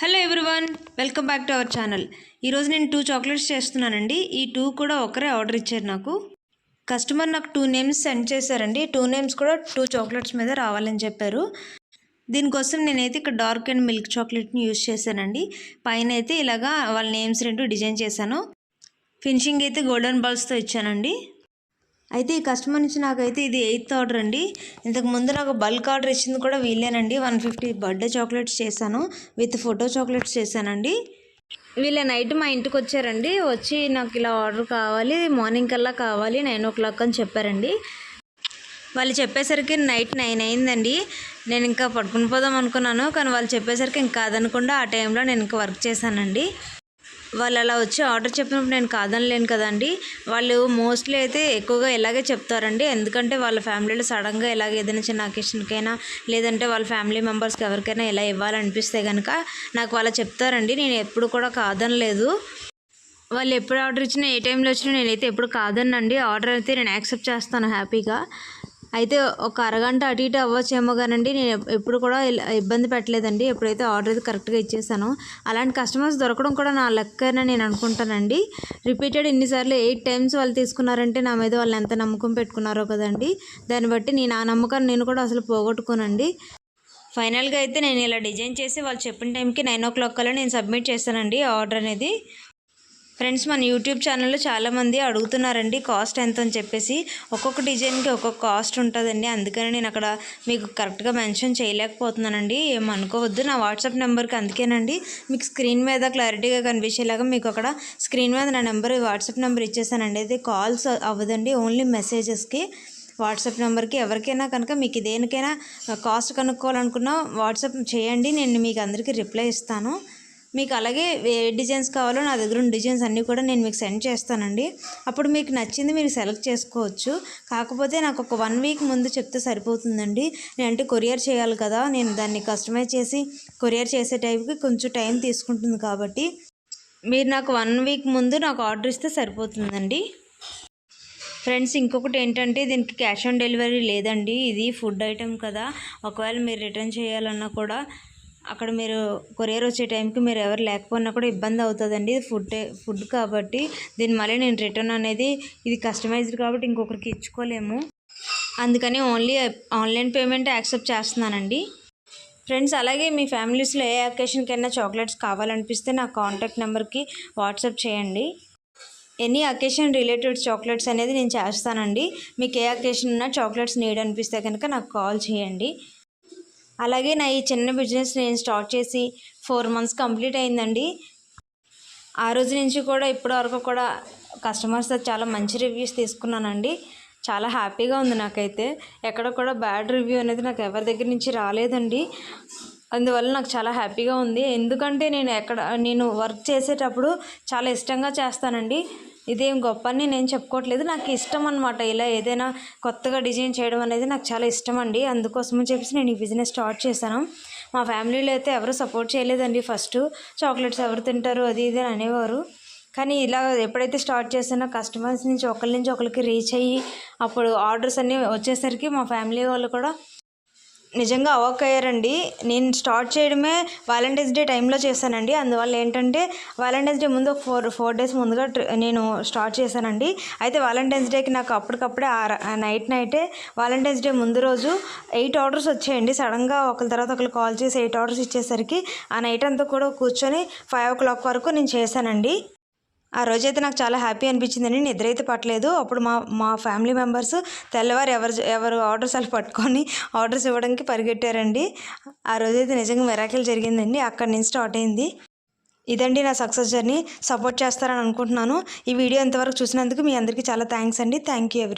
Hello everyone welcome back to our channel ఈరోజు నేను two chocolates చేస్తున్నానండి. ఈ టూ కూడా ఒకరే ఆర్డర్ ఇచ్చారు నాకు. కస్టమర్ నాకు టూ నేమ్స్ సెండ్ చేశారండి. టూ నేమ్స్ కూడా టూ చాక్లెట్స్ మీద రావాలని చెప్పారు. దీనికోసం నేనైతే ఇక్కడ డార్క్ అండ్ మిల్క్ చాక్లెట్ని యూస్ చేశానండి. పైన అయితే ఇలాగా వాళ్ళ నేమ్స్ రెండు డిజైన్ చేశాను. ఫినిషింగ్ అయితే గోల్డెన్ బాల్స్తో ఇచ్చానండి. అయితే ఈ కస్టమర్ నుంచి నాకైతే ఇది ఎయిత్ ఆర్డర్ అండి. ఇంతకు ముందు నాకు బల్క్ ఆర్డర్ ఇచ్చింది కూడా వీళ్ళేనండి. వన్ ఫిఫ్టీ బర్త్డే చాక్లెట్స్ చేశాను. విత్ ఫోటో చాక్లెట్స్ చేశానండి. వీళ్ళ నైట్ మా ఇంటికి వచ్చారండి. వచ్చి నాకు ఇలా ఆర్డర్ కావాలి మార్నింగ్ కల్లా కావాలి నైన్ ఓ క్లాక్ అని చెప్పారండి. వాళ్ళు చెప్పేసరికి నైట్ నైన్ అయిందండి. నేను ఇంకా పడుకుని పోదాం అనుకున్నాను. కానీ వాళ్ళు చెప్పేసరికి ఇంకా కాదనకుండా ఆ టైంలో నేను ఇంకా వర్క్ చేశానండి. వాళ్ళు అలా వచ్చి ఆర్డర్ చెప్పినప్పుడు నేను కాదనలేను కదండి. వాళ్ళు మోస్ట్లీ అయితే ఎక్కువగా ఇలాగే చెప్తారండి. ఎందుకంటే వాళ్ళ ఫ్యామిలీలో సడన్గా ఇలాగ ఏదైనా చిన్న అకేషన్కైనా లేదంటే వాళ్ళ ఫ్యామిలీ మెంబర్స్కి ఎవరికైనా ఇలా ఇవ్వాలనిపిస్తే కనుక నాకు వాళ్ళు చెప్తారండి. నేను ఎప్పుడు కూడా కాదనలేదు. వాళ్ళు ఎప్పుడు ఆర్డర్ ఇచ్చినా ఏ టైంలో వచ్చినా నేనైతే ఎప్పుడు కాదనండి ఆర్డర్ అయితే నేను యాక్సెప్ట్ చేస్తాను హ్యాపీగా. అయితే ఒక అరగంట అటు ఇటు అవ్వచ్చేమో కానండి నేను ఎప్పుడు కూడా ఇబ్బంది పెట్టలేదండి. ఎప్పుడైతే ఆర్డర్ అయితే కరెక్ట్గా ఇచ్చేసానో అలాంటి కస్టమర్స్ దొరకడం కూడా నా లెక్కన నేను అనుకుంటానండి. రిపీటెడ్ ఇన్నిసార్లు ఎయిట్ టైమ్స్ వాళ్ళు తీసుకున్నారంటే నా మీద వాళ్ళు ఎంత నమ్మకం పెట్టుకున్నారో కదండి. దాన్ని బట్టి నేను ఆ నమ్మకాన్ని నేను కూడా అసలు పోగొట్టుకోనండి. ఫైనల్గా అయితే నేను ఇలా డిజైన్ చేసి వాళ్ళు చెప్పిన టైంకి నైన్ ఓ క్లాక్ కల్లా నేను సబ్మిట్ చేశానండి ఆర్డర్ అనేది. ఫ్రెండ్స్ మన యూట్యూబ్ ఛానల్లో చాలామంది అడుగుతున్నారండి కాస్ట్ ఎంత అని చెప్పేసి. ఒక్కొక్క డిజైన్కి ఒక్కొక్క కాస్ట్ ఉంటుందండి. అందుకని నేను అక్కడ మీకు కరెక్ట్గా మెన్షన్ చేయలేకపోతున్నానండి. ఏమనుకోవద్దు నా వాట్సాప్ నెంబర్కి అందుకేనండి. మీకు స్క్రీన్ మీద క్లారిటీగా కనిపించేలాగా మీకు అక్కడ స్క్రీన్ మీద నా నెంబర్ వాట్సాప్ నెంబర్ ఇచ్చేసానండి. అయితే కాల్స్ అవ్వదండి. ఓన్లీ మెసేజెస్కి వాట్సాప్ నెంబర్కి ఎవరికైనా కనుక మీకు దేనికైనా కాస్ట్ కనుక్కోవాలనుకున్నా వాట్సాప్ చేయండి. నేను మీకు అందరికీ రిప్లై ఇస్తాను. మీకు అలాగే ఏ డిజైన్స్ కావాలో నా దగ్గర ఉన్న డిజైన్స్ అన్నీ కూడా నేను మీకు సెండ్ చేస్తానండి. అప్పుడు మీకు నచ్చింది మీరు సెలెక్ట్ చేసుకోవచ్చు. కాకపోతే నాకు ఒక వన్ వీక్ ముందు చెప్తే సరిపోతుందండి. నేను అంటే కొరియర్ చేయాలి కదా నేను దాన్ని కస్టమైజ్ చేసి కొరియర్ చేసే టైంకి కొంచెం టైం తీసుకుంటుంది కాబట్టి మీరు నాకు వన్ వీక్ ముందు నాకు ఆర్డర్ ఇస్తే సరిపోతుందండి. ఫ్రెండ్స్ ఇంకొకటి ఏంటంటే దీనికి క్యాష్ ఆన్ డెలివరీ లేదండి. ఇది ఫుడ్ ఐటెం కదా. ఒకవేళ మీరు రిటర్న్ చేయాలన్నా కూడా అక్కడ మీరు కొరియర్ వచ్చే టైంకి మీరు ఎవరు లేకపోయినా కూడా ఇబ్బంది అవుతుందండి. ఫుడ్ ఫుడ్ కాబట్టి. దీని మళ్ళీ నేను రిటర్న్ అనేది ఇది కస్టమైజ్డ్ కాబట్టి ఇంకొకరికి ఇచ్చుకోలేము. అందుకని ఓన్లీ ఆన్లైన్ పేమెంట్ యాక్సెప్ట్ చేస్తున్నానండి. ఫ్రెండ్స్ అలాగే మీ ఫ్యామిలీస్లో ఏ అకేషన్కైనా చాక్లెట్స్ కావాలనిపిస్తే నా కాంటాక్ట్ నెంబర్కి వాట్సాప్ చేయండి. ఎనీ అకేషన్ రిలేటెడ్ చాక్లెట్స్ అనేది నేను చేస్తానండి. మీకు ఏ అకేషన్ ఉన్నా చాక్లెట్స్ నీడ్ అనిపిస్తే కనుక నాకు కాల్ చేయండి. అలాగే నా ఈ చిన్న బిజినెస్ నేను స్టార్ట్ చేసి ఫోర్ మంత్స్ కంప్లీట్ అయిందండి. ఆ రోజు నుంచి కూడా ఇప్పటి వరకు కూడా కస్టమర్స్ చాలా మంచి రివ్యూస్ తీసుకున్నానండి. చాలా హ్యాపీగా ఉంది నాకైతే. ఎక్కడ కూడా బ్యాడ్ రివ్యూ అనేది నాకు ఎవరి దగ్గర నుంచి రాలేదండి. అందువల్ల నాకు చాలా హ్యాపీగా ఉంది. ఎందుకంటే నేను ఎక్కడ నేను వర్క్ చేసేటప్పుడు చాలా ఇష్టంగా చేస్తానండి. ఇదేం గొప్ప అని నేను చెప్పుకోవట్లేదు. నాకు ఇష్టం అనమాట ఇలా ఏదైనా కొత్తగా డిజైన్ చేయడం అనేది నాకు చాలా ఇష్టం అండి అందుకోసమని చెప్పేసి నేను ఈ బిజినెస్ స్టార్ట్ చేశాను. మా ఫ్యామిలీలో అయితే ఎవరు సపోర్ట్ చేయలేదండి ఫస్ట్. చాక్లెట్స్ ఎవరు తింటారు? అది ఇది అని అనేవారు. కానీ ఇలా ఎప్పుడైతే స్టార్ట్ చేసానో కస్టమర్స్ నుంచి ఒకరి నుంచి ఒకరికి రీచ్ అయ్యి అప్పుడు ఆర్డర్స్ అన్నీ వచ్చేసరికి మా ఫ్యామిలీ వాళ్ళు కూడా నిజంగా అవాక్ అయ్యారండి నేను స్టార్ట్ చేయడమే వ్యాలంటైన్స్ డే టైంలో చేశానండి. అందువల్ల ఏంటంటే వ్యాలంటైన్స్ డే ముందు ఒక ఫోర్ ఫోర్ డేస్ ముందుగా నేను స్టార్ట్ చేశానండి. అయితే వ్యాలంటైన్స్ డేకి నాకు అప్పటికప్పుడే నైట్ నైటే వ్యాలంటైన్స్ డే ముందు రోజు ఎయిట్ ఆర్డర్స్ వచ్చాయండి. సడన్గా ఒకరి తర్వాత ఒకరు కాల్ చేసి ఎయిట్ ఆర్డర్స్ ఇచ్చేసరికి ఆ నైట్ అంతా కూడా కూర్చొని ఫైవ్ ఓ క్లాక్ వరకు నేను చేశానండి. ఆ రోజైతే నాకు చాలా హ్యాపీ అనిపించిందండి. నిద్ర అయితే పట్టలేదు. అప్పుడు మా మా ఫ్యామిలీ మెంబర్స్ తెల్లవారు ఎవరు ఎవరు ఆర్డర్స్ అలా పట్టుకొని ఆర్డర్స్ ఇవ్వడానికి పరిగెట్టారండి. ఆ రోజైతే నిజంగా మెరాకిల్ జరిగిందండి. అక్కడి నుంచి స్టార్ట్ అయింది. ఇదండి నా సక్సెస్ జర్నీ. సపోర్ట్ చేస్తారని అనుకుంటున్నాను. ఈ వీడియో ఇంతవరకు చూసినందుకు మీ అందరికీ చాలా థ్యాంక్స్ అండి. థ్యాంక్ యూ ఎవరి